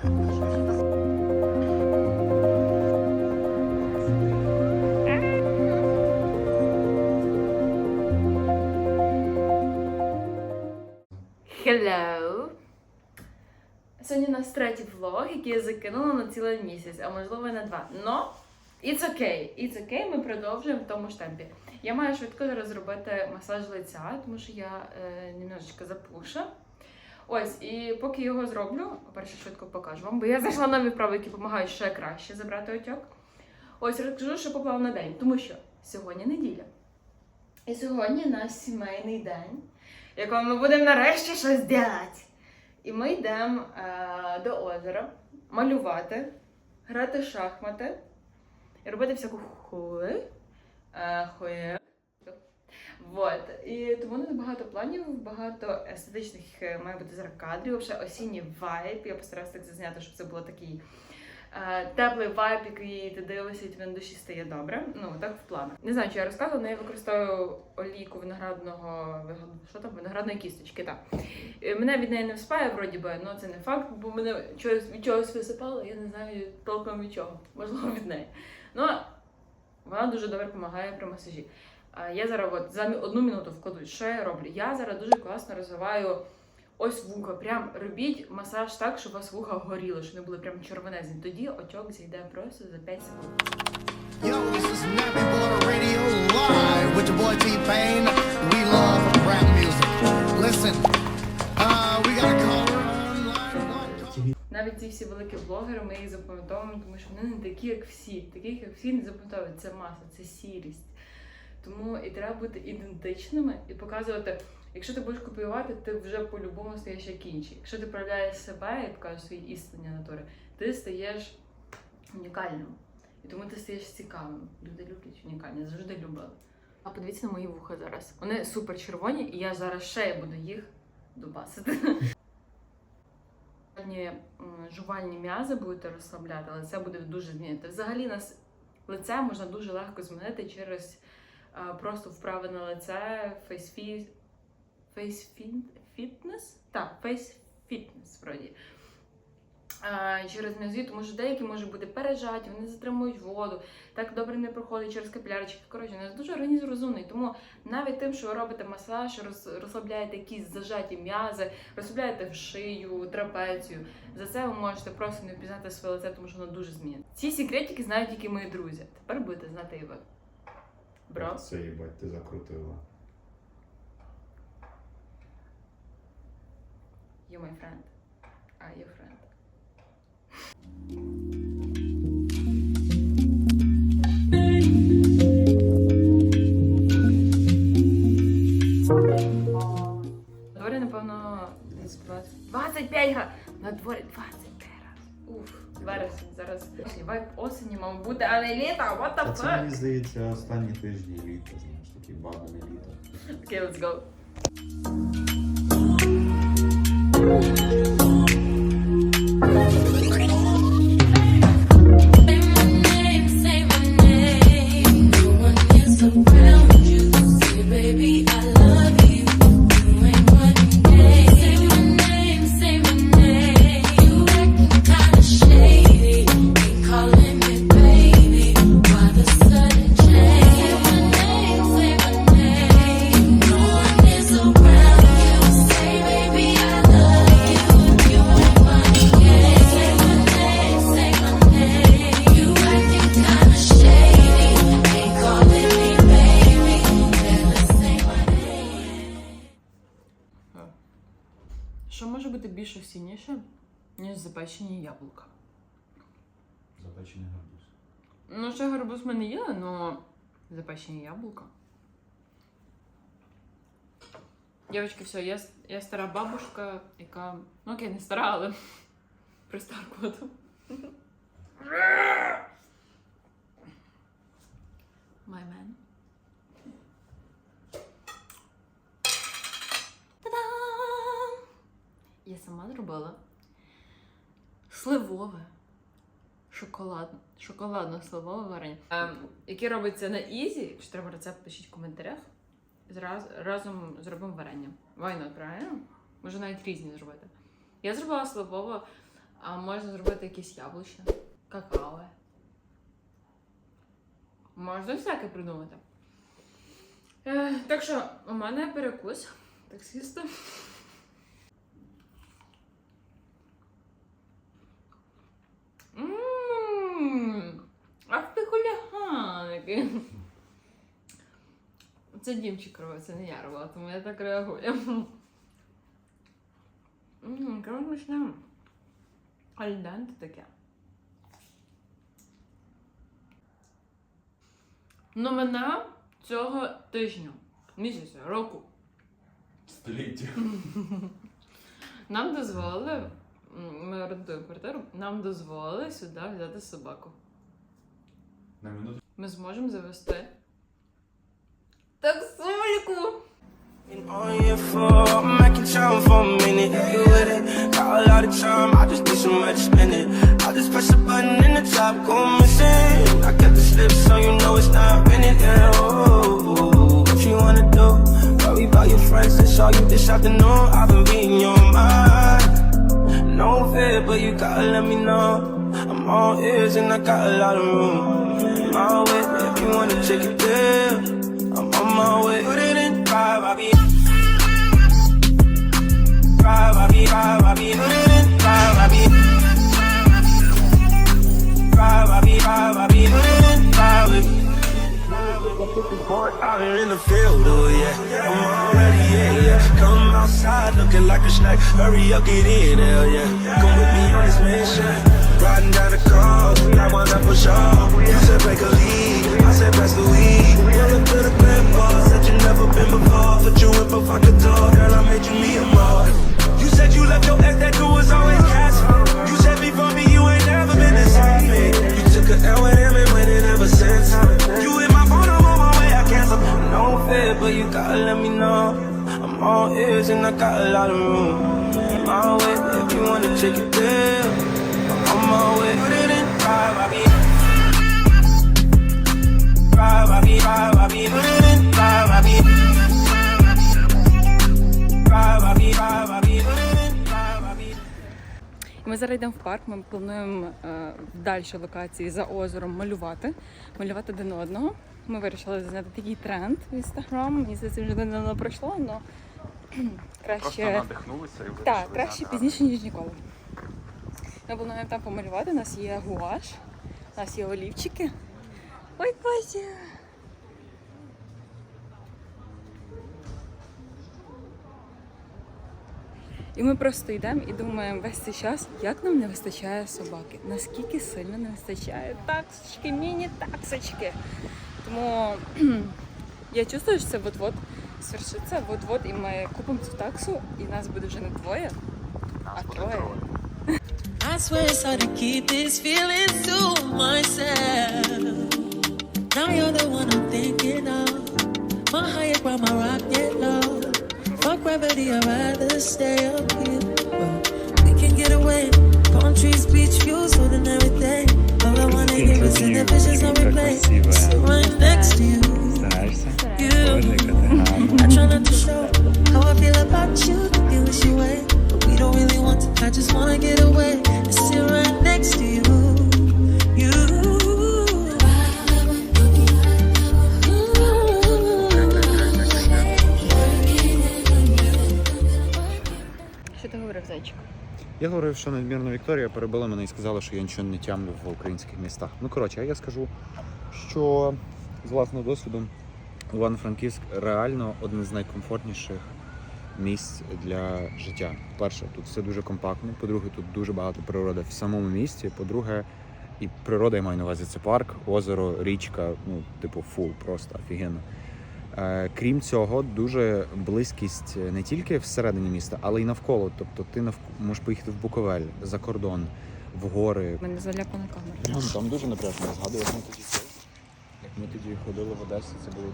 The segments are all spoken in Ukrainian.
Hello! Сьогодні у нас третій влог, який я закинула на цілий місяць, а можливо і на два. Но it's okay, it's okay, ми продовжуємо в тому ж темпі. Я маю швидко зараз зробити масаж лиця, тому що я е, немножечко запуша. Ось, і поки його зроблю, перше швидко покажу вам, бо я знайшла нові вправи, які допомагають ще краще забрати отек. Ось розкажу, що поплав на день, тому що сьогодні неділя. І сьогодні наш сімейний день, в якому ми будемо нарешті щось робити. І ми йдемо е, до озера малювати, грати в шахмати і робити всяку хуй. Е, хує. Вот. І тому нас багато планів, багато естетичних е, має бути зараз кадрів, вже осінній вайб. Я постараюся так зазняти, щоб це було такий е, теплий вайб, який ти дивишся, і тобі на душі стає добре. Ну, так в планах. Не знаю, чи я розказувала, але я використовую олійку виноградного що там, виноградної кісточки. Так. Е, Мене від неї не вспає, вроді би, але це не факт, бо мене чогось від чогось висипало, я не знаю толком від чого. Можливо, від неї. Ну, вона дуже добре допомагає при масажі. Я зараз от за одну минуту вкладу, що я роблю? Я зараз дуже класно розвиваю ось вуха. Прям робіть масаж так, щоб у вас вуха горіли, щоб вони були прям червонезні. Тоді отек зійде просто за 5 секунд. Yo, this is Nappy Boy Radio Live with your boy T-Pain. We love rap music. Listen, uh, we got a caller online. Навіть ці всі великі блогери, ми їх запам'ятовуємо, тому що вони не такі, як всі. Таких, як всі, не запам'ятовують. Це маса, це сірість. Тому і треба бути ідентичними і показувати, якщо ти будеш копіювати, ти вже по-любому стаєш як інші. Якщо ти проявляєш себе і покажеш свої істинні натури, ти стаєш унікальним. І тому ти стаєш цікавим. Люди люблять унікальні, завжди любили. А подивіться на мої вуха зараз. Вони супер червоні, і я зараз ще буду їх дубасити. Жувальні, м'язи будете розслабляти, але це буде дуже змінити. Взагалі нас лице можна дуже легко змінити через просто вправи на лице, фейсфі... фейсфітнес? Так, фейсфітнес вроді. Через м'язи, тому що деякі можуть бути пережаті, вони затримують воду, так добре не проходить через капілярчики. Коротше, у нас дуже організм розумний. Тому навіть тим, що ви робите масаж, розслабляєте якісь зажаті м'язи, розслабляєте шию, трапецію. За це ви можете просто не впізнати своє лице, тому що воно дуже змінює. Ці секретики знають тільки мої друзі. Тепер будете знати і ви. Бро. Це їбать, ти закрутила. You my friend. I your friend. На дворі, напевно, десь 20 25 га. На дворі 25 раз. Уф, Вересень зараз. Вайп осені, мав бути, а не літо. What Та the це fuck? мені здається останні тижні літа, знаєш, такі бабине літо. Okay, let's go. Say запечені яблука? Запечений гарбуз. Ну, ще гарбуз ми не їли, але запечені яблука. Дівчатки, все, я, я стара бабушка, яка. Ну окей, не стара, але пристаркувата. My man. Та-дам! Я сама зробила сливове шоколад, шоколадно-сливове варення, ем, яке робиться на ізі. Якщо треба рецепт, пишіть в коментарях. Зраз, разом зробимо варення. Not, правильно? Може навіть різні зробити. Я зробила сливове А можна зробити якісь яблучне, какао. Можна всяке придумати. Е, так що, у мене перекус таксиста. Ах ти хуліган. Це Дімчик робить, це не я робила, тому я так реагую. Ммм, смачне. Альденте таке. Новина цього тижня, місяця, року. Століття. Нам дозволили, ми орендуємо квартиру, нам дозволили сюди взяти собаку. На минуту. Ми зможемо завести таксульку. Been on you for, I'm making time for a minute. You with it? Got a lot of time, I just need some money to spend it. I just press the button in the top, go missing. I got the slip, so you know it's oh, what you wanna do? Worry about your friends that saw you this afternoon. I've been reading your mind. No fear, but you gotta let me know. I'm all ears and I got a lot of room. My way, if you wanna take it there, I'm on my way. Put it in drive, I be. Drive, I be, drive, I be. Put it in drive, I be. Drive, I be, drive, I be. Put it in drive. Out here in the field, oh yeah. I'm already, yeah, yeah. Come outside looking like a snack. Hurry up, get in, hell yeah. Come with me on this mission. Got a lot of room. My way, if you wanna take it there. I'm my way. Put it in drive, I be. Ми зараз йдемо в парк, ми плануємо е, в дальшій локації за озером малювати, малювати один одного. Ми вирішили зняти такий тренд в інстаграм. Мені здається, вже давно пройшло, але краще. надихнулися і вирішили Так, краще зняти. пізніше, ніж ніколи. Ми плануємо там помалювати. У нас є гуаш, у нас є олівчики. Ой, Боже! І ми просто йдемо і думаємо весь цей час, як нам не вистачає собаки. Наскільки сильно не вистачає таксочки, міні-таксочки. Тому кхм, я чувствую, що це вот-вот свершиться, вот-вот, і ми купимо цю таксу, і нас буде вже не двоє, а троє. I swear it's hard to keep these feelings to myself. Now you're the one I'm thinking of. My higher ground, my rock get low. Fuck gravity, I'd rather stay up here. But we can get away. Palm trees, beach views, food and everything. All I wanna hear is in the visions on replay. Sit right next to you. Я говорив, що надмірна Вікторія перебила мене і сказала, що я нічого не тямлю в українських містах. Ну коротше, а я скажу, що з власного досвіду Івано-Франківськ реально одне з найкомфортніших місць для життя. Перше, тут все дуже компактно. По-друге, тут дуже багато природи в самому місті. По-друге, і природа я маю на увазі це парк, озеро, річка, ну, типу, фул, просто офігенно. Е, Крім цього, дуже близькість не тільки всередині міста, але й навколо. Тобто ти навк... можеш поїхати в Буковель, за кордон, в гори. Мене заляпана камера. Там дуже напряжно. Згадую, як ми тоді ходили в Одесі, це було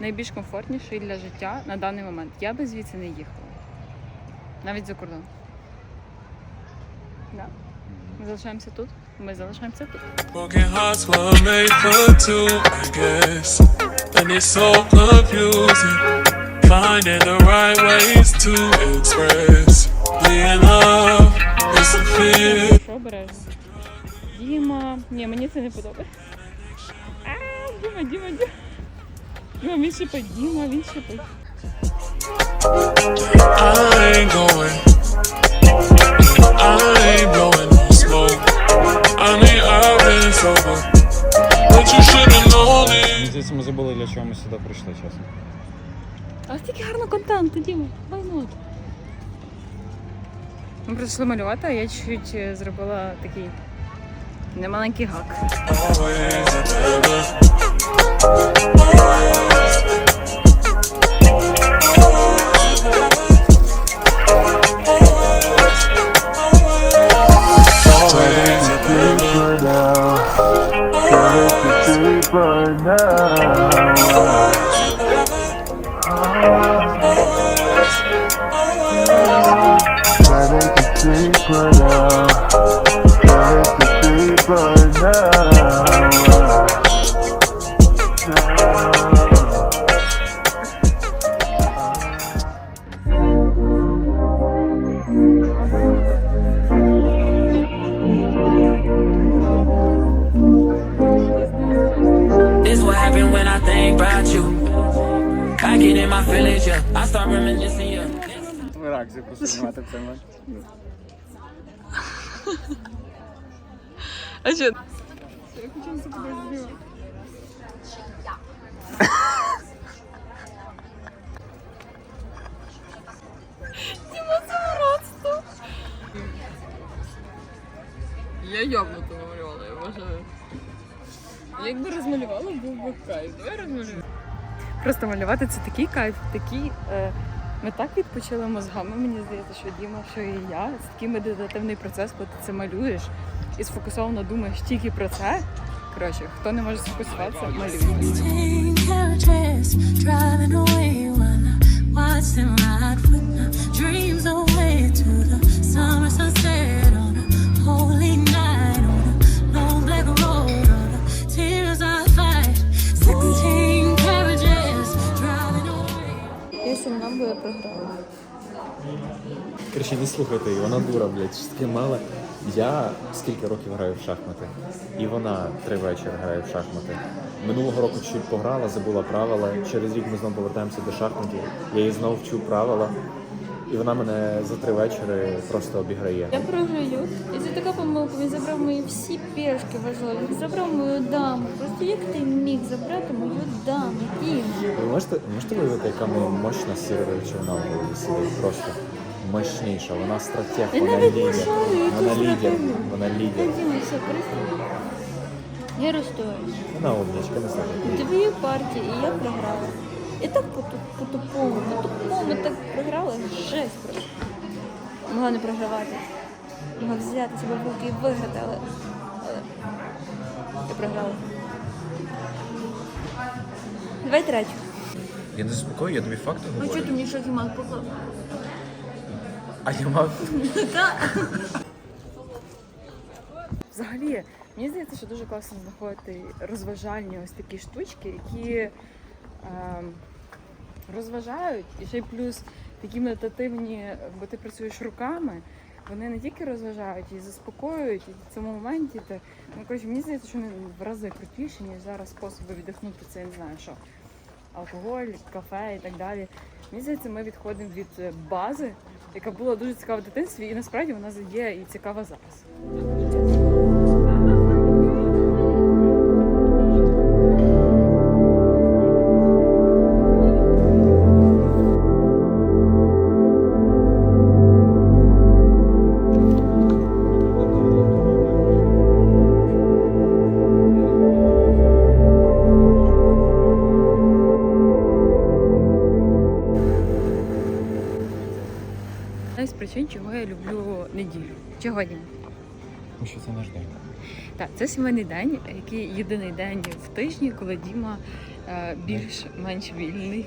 Найбільш комфортніший для життя на даний момент. Я би звідси не їхала. Навіть за кордон. Да? Ми залишаємося тут. Ми залишаємося тут. Broken hearts were made for two, I guess. And it's so confusing. Finding the right ways to express. Being love is a fear. Що обережно? Діма. Ні, мені це не подобається. Діма, Діма, Діма. Діма, він шипить, Діма, він шипить. I ain't going. I ain't blowing no smoke. I mean, I've been sober. But you should've known it. Здається, ми забули, для чого ми сюди прийшли, чесно. А стільки гарно контенту, Діма. Вайнот. Ми прийшли малювати, а я чуть е, зробила такий немаленький гак. Always ever. Bye. А що? Я явно то намалювала, я вважаю. Якби розмалювала, був би кайф. Давай розмалюємо. Просто малювати це такий кайф, такий. Е, ми так відпочили мозгами, мені здається, що Діма, що і я. Це такий медитативний процес, коли ти це малюєш і сфокусовано думаєш тільки про це. Коротше, хто не може сфокусуватися, малює. Я програла. Короче, не слухайте її, вона дура, блядь, що таке мала. Я скільки років граю в шахмати, і вона три вечора грає в шахмати. Минулого року чуть пограла, забула правила. Через рік ми знову повертаємося до шахматів. Я її знову вчу правила, і вона мене за три вечори просто обіграє. Я програю. І це така помилка. Він забрав мої всі пішки важливі. Він забрав мою даму. Просто як ти міг забрати мою даму? Дім? Ви можете, можете уявити, яка неї мощна сіровичина в голові сидить? Просто мощніша. Вона стратег, вона лідер. Вона лідер. Вона лідер. Я розстроюсь. Вона умнічка, не знаю. Дві партії, і я програла. І так по ту- по тупому, по тупому так програла. Жесть просто. Могла не програвати. Могла взяти себе в руки і виграти, але, але я програла. Давай третю. Я не заспокою, я тобі факти Ну говорю. чого ти мені шокі мав поклав? А я мав Взагалі, мені здається, що дуже класно знаходити розважальні ось такі штучки, які ем, розважають, і ще й плюс такі медитативні, бо ти працюєш руками. Вони не тільки розважають і заспокоюють, і в цьому моменті ти ну коротше, мені здається, що вони в рази крутіші, ніж зараз способи віддихнути це я не знаю що. Алкоголь, кафе і так далі. Мені здається, ми відходимо від е, бази, яка була дуже цікава в дитинстві, і насправді вона є і цікава зараз. Тому що це наш день. Так, це сімейний день, який єдиний день в тижні, коли Діма е, більш-менш вільний.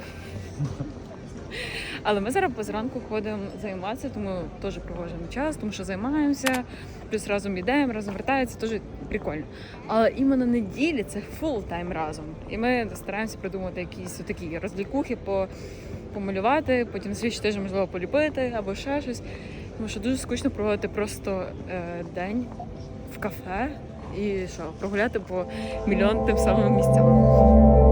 Але ми зараз позранку ходимо займатися, тому теж проводимо час, тому що займаємося, плюс разом йдемо, разом вертається, теж прикольно. Але іменно неділі це фул тайм разом. І ми стараємося придумати якісь такі розлікухи, помалювати, потім слідчий тиждень можливо поліпити або ще щось. Тому що дуже скучно проводити просто е, день в кафе і що, прогуляти по мільйон тим самим місцям.